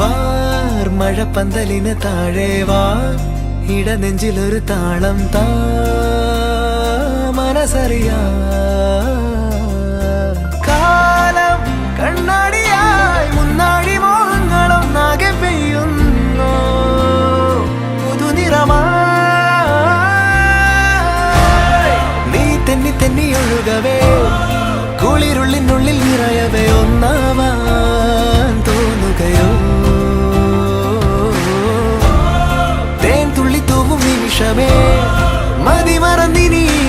വാർ മഴപ്പന്തലിന് താഴെ വാ. ഇടനെഞ്ചിലൊരു താളം താ. മനസറിയാ കാലം കണ്ണാടിയായി മുന്നാടി മോഹങ്ങളും നാകെ പെയ്യുന്നു. പുതുനിറമാ. നീ തെന്നി തെന്നി ഒഴുകവേ. കുളിരുള്ളിനുള്ളിൽ നിറയവേ ഒന്നാവാൻ சந்தோஷமே. மதிமறந்தினி